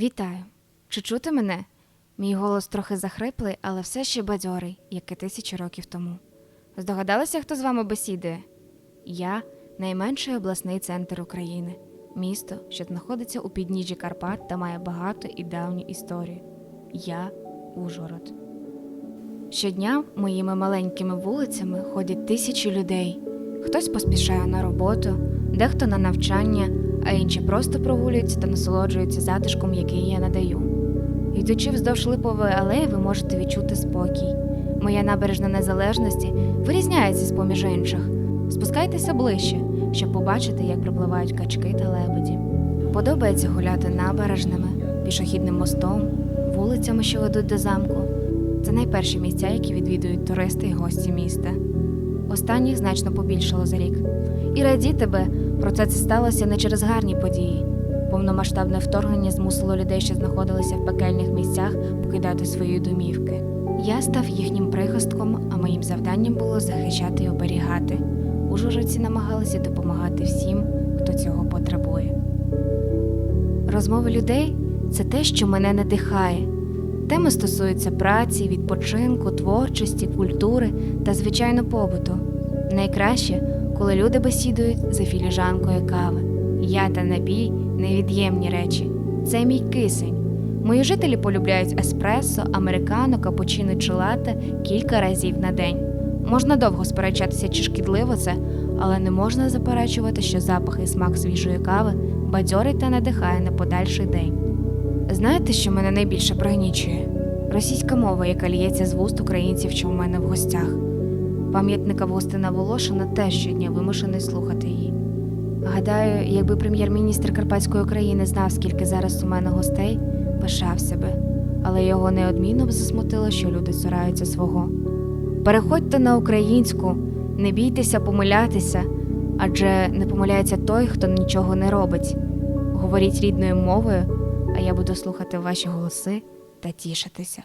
Вітаю! Чи чути мене? Мій голос трохи захриплий, але все ще бадьорий, як і тисячі років тому. Здогадалися, хто з вами бесідує? Я найменший обласний центр України, місто, що знаходиться у підніжжі Карпат та має багату і давню історію. Я Ужгород. Щодня моїми маленькими вулицями ходять тисячі людей. Хтось поспішає на роботу, дехто на навчання, а інші просто прогулюються та насолоджуються затишком, який я надаю. Йдучи вздовж липової алеї, ви можете відчути спокій. Моя набережна незалежності вирізняється з поміж інших. Спускайтеся ближче, щоб побачити, як припливають качки та лебеді. Подобається гуляти набережними, пішохідним мостом, вулицями, що ведуть до замку. Це найперші місця, які відвідують туристи і гості міста. Останніх значно побільшало за рік. І радіти би, проте це сталося не через гарні події. Повномасштабне вторгнення змусило людей, що знаходилися в пекельних місцях, покидати свої домівки. Я став їхнім прихистком, а моїм завданням було захищати і оберігати. Ужгородці намагалися допомагати всім, хто цього потребує. Розмови людей це те, що мене надихає. Теми стосуються праці, відпочинку, творчості, культури та, звичайно, побуту. Найкраще, коли люди бесідують за філіжанкою кави. Я та напій невід'ємні речі. Це мій кисень. Мої жителі полюбляють еспресо, американо, капучино чи латте кілька разів на день. Можна довго сперечатися, чи шкідливо це, але не можна заперечувати, що запах і смак свіжої кави бадьорить та надихає на подальший день. Знаєте, що мене найбільше пригнічує? Російська мова, яка лється з вуст українців, що в мене в гостях. Пам'ятника Востина Волошина теж щодня вимушений слухати її. Гадаю, якби прем'єр-міністр Карпатської України знав, скільки зараз у мене гостей, пишався би, але його неодмінно б засмутило, що люди цураються свого. Переходьте на українську, не бійтеся помилятися, адже не помиляється той, хто нічого не робить. Говоріть рідною мовою, а я буду слухати ваші голоси та тішитися.